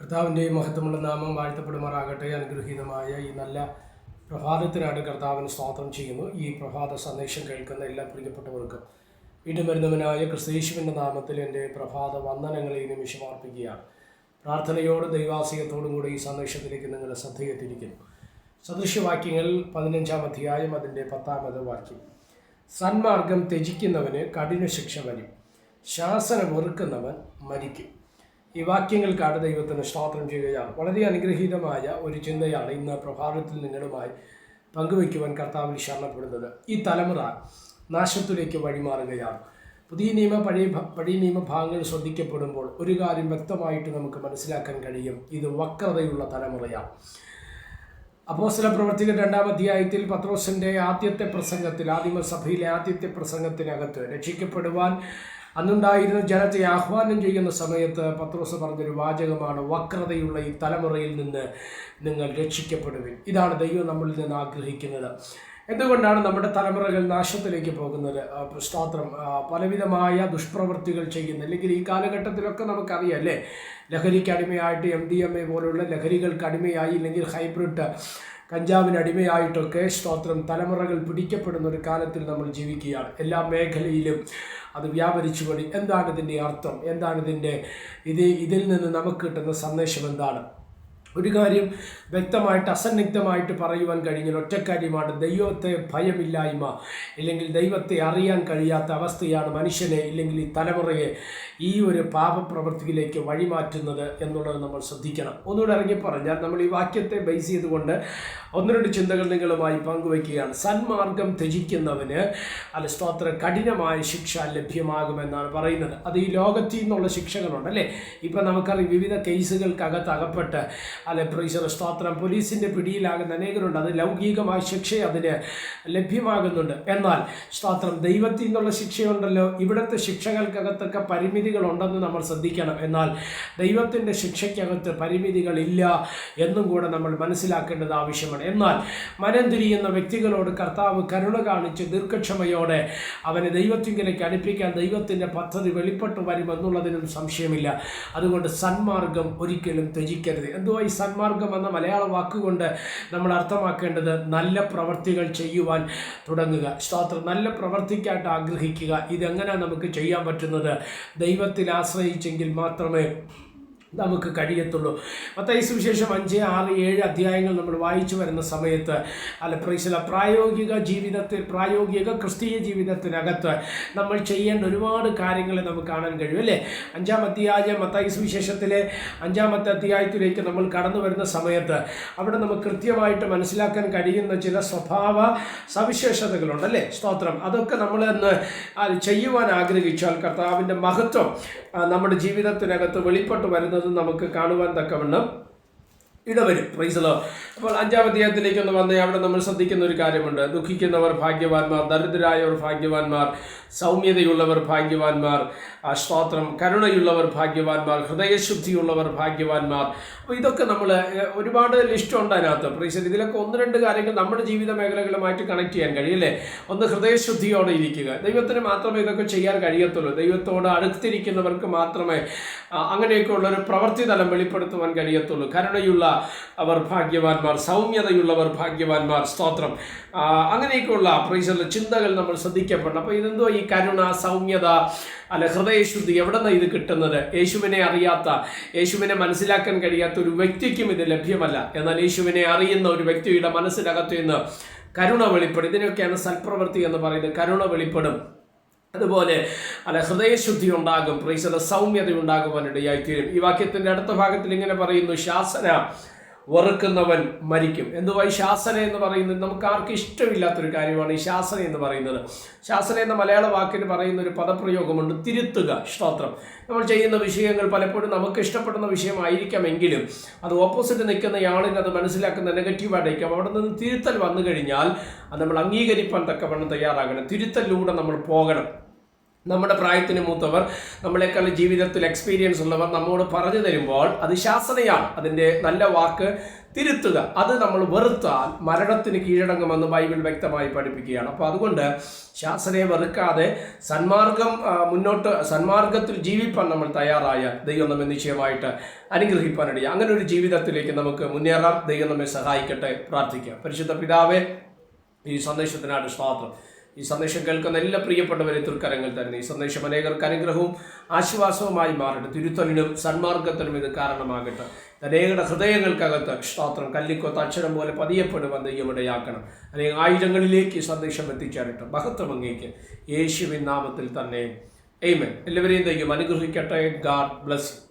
കർത്താവിന്റെയും മഹത്വമുള്ള നാമം വാഴ്ത്തപ്പെടുമാറാകട്ടെ. അനുഗ്രഹീതമായ ഈ നല്ല പ്രഭാതത്തിനാണ് കർത്താവിന് സ്വാതന്ത്ര്യം ചെയ്യുന്നു. ഈ പ്രഭാത സന്ദേശം കേൾക്കുന്ന എല്ലാ പ്രിയപ്പെട്ടവർക്കും. വീണ്ടും വരുന്നവനായ ക്രിസ്തീശുവിന്റെ നാമത്തിൽ എന്റെ പ്രഭാത വന്ദനങ്ങളെ നിമിഷം അർപ്പിക്കുകയാണ്. പ്രാർത്ഥനയോടും ദൈവാസികത്തോടും കൂടി ഈ സന്ദേശത്തിലേക്ക് നിങ്ങളുടെ ശ്രദ്ധയെത്തിയിരിക്കുന്നു. സദൃശ്യവാക്യങ്ങൾ പതിനഞ്ചാം അധ്യായം അതിന്റെ പത്താമത് വാക്യം. സന്മാർഗം ത്യജിക്കുന്നവന് കഠിന ശിക്ഷ വരും. ശാസനം വെറുക്കുന്നവൻ മരിക്കും. ഈ വാക്യങ്ങൾ കാട് ദൈവത്തിന് സ്തോത്രം ചെയ്യുകയാണ്. വളരെ അനുഗ്രഹീതമായ ഒരു ചിന്തയാണ് ഇന്ന് പ്രഭാതത്തിൽ നിങ്ങളുമായി പങ്കുവയ്ക്കുവാൻ കർത്താവിൽ ശരണപ്പെടുന്നത്. ഈ തലമുറ നാശത്തിലേക്ക് വഴിമാറുകയാണ്. പുതിയ നിയമ പഴയ പഴയ നിയമ ഭാഗങ്ങൾ ശ്രദ്ധിക്കപ്പെടുമ്പോൾ ഒരു കാര്യം വ്യക്തമായിട്ട് നമുക്ക് മനസ്സിലാക്കാൻ കഴിയും. ഇത് വക്രതയുള്ള തലമുറയാണ്. അപ്പോസ്തല പ്രവർത്തികൾ രണ്ടാം അധ്യായത്തിൽ പത്രോസിന്റെ ആദ്യത്തെ പ്രസംഗത്തിൽ ആദിമസഭയിലെ ആദ്യത്തെ പ്രസംഗത്തിനകത്ത് രക്ഷിക്കപ്പെടുവാൻ അന്നുണ്ടായിരുന്ന ജനത്തെ ആഹ്വാനം ചെയ്യുന്ന സമയത്ത് പത്രോസ് പറഞ്ഞൊരു വാചകമാണ് വക്രതയുള്ള ഈ തലമുറയിൽ നിന്ന് നിങ്ങൾ രക്ഷിക്കപ്പെടുവിൻ. ഇതാണ് ദൈവം നമ്മളിൽ നിന്ന് ആഗ്രഹിക്കുന്നത്. എന്തുകൊണ്ടാണ് നമ്മുടെ തലമുറകൾ നാശത്തിലേക്ക് പോകുന്നത്? സ്ത്രോത്രം പലവിധമായ ദുഷ്പ്രവൃത്തികൾ ചെയ്യുന്നത് അല്ലെങ്കിൽ ഈ കാലഘട്ടത്തിലൊക്കെ നമുക്കറിയാം അല്ലേ? ലഹരിക്ക് അടിമയായിട്ട് എം ഡി എം എ പോലുള്ള ലഹരികൾക്ക് അടിമയായി ഇല്ലെങ്കിൽ ഹൈബ്രിഡ് കഞ്ചാവിന് അടിമയായിട്ടൊക്കെ സ്തോത്രം. തലമുറകൾ പിടിക്കപ്പെടുന്ന ഒരു കാലത്തിൽ നമ്മൾ ജീവിക്കുകയാണ്. എല്ലാ മേഖലയിലും അത് വ്യാപരിച്ചു കൊണ്ട്. എന്താണ് ഇതിന്റെ അർത്ഥം? എന്താണ് ഇതിന്റെ ഇത്? ഇതിൽ നിന്ന് നമുക്ക് കിട്ടുന്ന സന്ദേശം എന്താണ്? ഒരു കാര്യം വ്യക്തമായിട്ട് അസന്നിഗ്ധമായിട്ട് പറയുവാൻ കഴിഞ്ഞാൽ ഒറ്റക്കാര്യമാണ് ദൈവത്തെ ഭയമില്ലായ്മ. ഇല്ലെങ്കിൽ ദൈവത്തെ അറിയാൻ കഴിയാത്ത അവസ്ഥയാണ് മനുഷ്യനെ ഇല്ലെങ്കിൽ ഈ തലമുറയെ ഈ ഒരു പാപപ്രവൃത്തിയിലേക്ക് വഴിമാറ്റുന്നത് എന്നുള്ളത് നമ്മൾ ശ്രദ്ധിക്കണം. ഒന്നുകൂടെ ഇറങ്ങി പറഞ്ഞാൽ നമ്മൾ ഈ വാക്യത്തെ ബേസ് ചെയ്തുകൊണ്ട് ഒന്ന് രണ്ട് ചിന്തകൾ നിങ്ങളുമായി പങ്കുവയ്ക്കുകയാണ്. സന്മാർഗം ത്യജിക്കുന്നവന് അല്ല സ്തോത്ര കഠിനമായ ശിക്ഷ ലഭ്യമാകുമെന്നാണ് പറയുന്നത്. അത് ഈ ലോകത്തിൽ നിന്നുള്ള ശിക്ഷകളുണ്ട് അല്ലേ? ഇപ്പം നമുക്കറിയാം വിവിധ കേസുകൾക്കകത്ത് അകപ്പെട്ട് അല്ലെ പ്രൈസർ സ്തോത്രം പോലീസിന്റെ പിടിയിലാകുന്ന അനേകരുണ്ട്. അത് ലൗകികമായ ശിക്ഷ അതിന് ലഭ്യമാകുന്നുണ്ട്. എന്നാൽ സ്തോത്രം ദൈവത്തിൽ നിന്നുള്ള ശിക്ഷയുണ്ടല്ലോ. ഇവിടുത്തെ ശിക്ഷകൾക്കകത്തൊക്കെ പരിമിതികളുണ്ടെന്ന് നമ്മൾ ശ്രദ്ധിക്കണം. എന്നാൽ ദൈവത്തിന്റെ ശിക്ഷയ്ക്കകത്ത് പരിമിതികളില്ല എന്നും കൂടെ നമ്മൾ മനസ്സിലാക്കേണ്ടത് ആവശ്യമാണ്. എന്നാൽ മനം തിരിയുന്ന വ്യക്തികളോട് കർത്താവ് കരുണ കാണിച്ച് ദീർഘക്ഷമയോടെ അവനെ ദൈവത്തിങ്കിലേക്ക് അടുപ്പിക്കാൻ ദൈവത്തിന്റെ പദ്ധതി വെളിപ്പെട്ടു വരുമെന്നുള്ളതിനും സംശയമില്ല. അതുകൊണ്ട് സന്മാർഗം ഒരിക്കലും ത്യജിക്കരുത്. എന്തുവാ ഈ സന്മാർഗം എന്ന മലയാള വാക്കുകൊണ്ട് നമ്മൾ അർത്ഥമാക്കേണ്ടത് നല്ല പ്രവർത്തികൾ ചെയ്യുവാൻ തുടങ്ങുക. സ്തോത്രം. നല്ല പ്രവർത്തിക്കായിട്ട് ആഗ്രഹിക്കുക. ഇതെങ്ങനെ നമുക്ക് ചെയ്യാൻ പറ്റുന്നത്? ദൈവത്തിൽ ആശ്രയിച്ചെങ്കിൽ മാത്രമേ നമുക്ക് കഴിയത്തുള്ളൂ. മത്തായി സുവിശേഷം അഞ്ച് ആറ് ഏഴ് അധ്യായങ്ങൾ നമ്മൾ വായിച്ചു വരുന്ന സമയത്ത് അല്ല പ്രൈസില പ്രായോഗിക ജീവിതത്തിൽ പ്രായോഗിക ക്രിസ്തീയ ജീവിതത്തിനകത്ത് നമ്മൾ ചെയ്യേണ്ട ഒരുപാട് കാര്യങ്ങൾ നമുക്ക് കാണാൻ കഴിയും അല്ലേ? അഞ്ചാം അധ്യായം മത്തായി സുവിശേഷത്തിലെ അഞ്ചാമത്തെ അധ്യായത്തിലേക്ക് നമ്മൾ കടന്നു വരുന്ന സമയത്ത് അവിടെ നമുക്ക് കൃത്യമായിട്ട് മനസ്സിലാക്കാൻ കഴിയുന്ന ചില സ്വഭാവ സവിശേഷതകളുണ്ട് അല്ലേ? സ്തോത്രം. അതൊക്കെ നമ്മൾ അന്ന് ചെയ്യുവാൻ ആഗ്രഹിച്ചാൽ കർത്താവിന്റെ മഹത്വം നമ്മുടെ ജീവിതത്തിനകത്ത് വെളിപ്പെട്ട് വരുന്നത് നമുക്ക് കാണുവാൻ തക്കവണ്ണം ഇടവരും. പ്രൈസലോ അപ്പോൾ അഞ്ചാം അധ്യായത്തിലേക്ക് ഒന്ന് വന്നേ. അവിടെ നമ്മൾ ശ്രദ്ധിക്കുന്ന ഒരു കാര്യമുണ്ട്. ദുഃഖിക്കുന്നവർ ഭാഗ്യവാന്മാർ ദരിദ്രരായവർ ഭാഗ്യവാന്മാർ സൗമ്യതയുള്ളവർ ഭാഗ്യവാന്മാർ സ്വാത്രം കരുണയുള്ളവർ ഭാഗ്യവാന്മാർ ഹൃദയശുദ്ധിയുള്ളവർ ഭാഗ്യവാന്മാർ. അപ്പോൾ ഇതൊക്കെ നമ്മൾ ഒരുപാട് ലിസ്റ്റുണ്ട് അതിനകത്ത്. പ്രൈസൽ ഇതിലൊക്കെ ഒന്ന് രണ്ട് കാര്യങ്ങൾ നമ്മുടെ ജീവിത മേഖലകളുമായിട്ട് കണക്ട് ചെയ്യാൻ കഴിയില്ലേ ഒന്ന് ഹൃദയശുദ്ധിയോടെ ഇരിക്കുക. ദൈവത്തിന് മാത്രമേ ഇതൊക്കെ ചെയ്യാൻ കഴിയത്തുള്ളൂ. ദൈവത്തോട് അടുത്തിരിക്കുന്നവർക്ക് മാത്രമേ അങ്ങനെയൊക്കെയുള്ളൊരു പ്രവൃത്തി തലം വെളിപ്പെടുത്തുവാൻ കഴിയത്തുള്ളൂ. കരുണയുള്ള അവർ ഭാഗ്യവാന്മാർ സൗമ്യതയുള്ളവർ ഭാഗ്യവാന്മാർ. സ്തോത്രം. അങ്ങനെയൊക്കെയുള്ള പ്രൈസുള്ള ചിന്തകൾ നമ്മൾ ശ്രദ്ധിക്കപ്പെടണം. അപ്പോൾ ഇതെന്തോ ഈ കരുണ സൗമ്യത അല്ല ഹൃദയശുദ്ധി എവിടെ നിന്ന് ഇത് കിട്ടുന്നത്? യേശുവിനെ അറിയാത്ത യേശുവിനെ മനസ്സിലാക്കാൻ കഴിയാത്ത ഒരു വ്യക്തിക്കും ഇത് ലഭ്യമല്ല. എന്നാൽ യേശുവിനെ അറിയുന്ന ഒരു വ്യക്തിയുടെ മനസ്സിനകത്ത് നിന്ന് കരുണ വെളിപ്പെടും. ഇതിനൊക്കെയാണ് സൽപ്രവൃത്തി എന്ന് പറയുന്നത്. കരുണ വെളിപ്പെടും. അതുപോലെ അല്ല ഹൃദയശുദ്ധി ഉണ്ടാകും പ്രീസല സൗമ്യത ഉണ്ടാകുവാനിടയായിത്തീരും ഈ വാക്യത്തിന്റെ അടുത്ത ഭാഗത്തിൽ ഇങ്ങനെ പറയുന്നു ശാസന വെറുക്കുന്നവൻ മരിക്കും. എന്തുവാ ഈ ശാസന എന്ന് പറയുന്നത്? നമുക്ക് ആർക്കും ഇഷ്ടമില്ലാത്തൊരു കാര്യമാണ് ഈ ശാസന എന്ന് പറയുന്നത്. ശാസന എന്ന മലയാള വാക്കിന് പറയുന്ന ഒരു പദപ്രയോഗമുണ്ട് തിരുത്തുക സ്തോത്രം. നമ്മൾ ചെയ്യുന്ന വിഷയങ്ങൾ പലപ്പോഴും നമുക്ക് ഇഷ്ടപ്പെടുന്ന വിഷയമായിരിക്കാമെങ്കിലും അത് ഓപ്പോസിറ്റ് നിൽക്കുന്ന ആളിന് അത് മനസ്സിലാക്കുന്ന നെഗറ്റീവായിട്ടായിരിക്കും അവിടെ നിന്ന് തിരുത്തൽ വന്നു കഴിഞ്ഞാൽ അത് നമ്മൾ അംഗീകരിക്കാൻ തക്കവണ്ണം തയ്യാറാകണം. തിരുത്തലിലൂടെ നമ്മൾ പോകണം. നമ്മുടെ പ്രായത്തിന് മൂത്തവർ നമ്മളെക്കാൾ ജീവിതത്തിൽ എക്സ്പീരിയൻസ് ഉള്ളവർ നമ്മോട് പറഞ്ഞു തരുമ്പോൾ അത് ശാസനയാണ്. അതിന്റെ നല്ല വാക്ക് തിരുത്തുക. അത് നമ്മൾ വെറുത്താൽ മരണത്തിന് കീഴടങ്ങുമെന്ന് ബൈബിൾ വ്യക്തമായി പഠിപ്പിക്കുകയാണ്. അപ്പോൾ അതുകൊണ്ട് ശാസനയെ വെറുക്കാതെ സന്മാർഗം മുന്നോട്ട് സന്മാർഗത്തിൽ ജീവിപ്പാൻ നമ്മൾ തയ്യാറായാൽ ദൈവം നമ്മെ നിശ്ചയമായിട്ട് അനുഗ്രഹിപ്പാനിടയും അങ്ങനെ ഒരു ജീവിതത്തിലേക്ക് നമുക്ക് മുന്നേറാം. ദൈവം നമ്മെ സഹായിക്കട്ടെ. പ്രാർത്ഥിക്കാം. പരിശുദ്ധ പിതാവേ ഈ സന്ദേശത്തിനായിട്ട് സ്വാതന്ത്ര്യം ഈ സന്ദേശം കേൾക്കുന്ന എല്ലാ പ്രിയപ്പെട്ടവരെ തൃക്കരങ്ങൾ തന്നെ ഈ സന്ദേശം അനേകർക്ക് അനുഗ്രഹവും ആശ്വാസവുമായി മാറട്ടെ. തിരുത്തലിനും സന്മാർഗത്തിനും ഇത് കാരണമാകട്ടെ. അനേകരുടെ ഹൃദയങ്ങൾക്കകത്ത് സ്തോത്രം കല്ലിക്കൊത്ത അക്ഷരം പോലെ പതിയപ്പെടുവാൻ ദൈവമിടയാക്കണം അനേക ആയിരങ്ങളിലേക്ക് ഈ സന്ദേശം എത്തിച്ചേരട്ടെ. മഹത്വം അങ്ങേക്ക്. യേശുവിൻ നാമത്തിൽ തന്നെ. എയ്മൻ എല്ലാവരെയും ദൈവം അനുഗ്രഹിക്കട്ടെ. God bless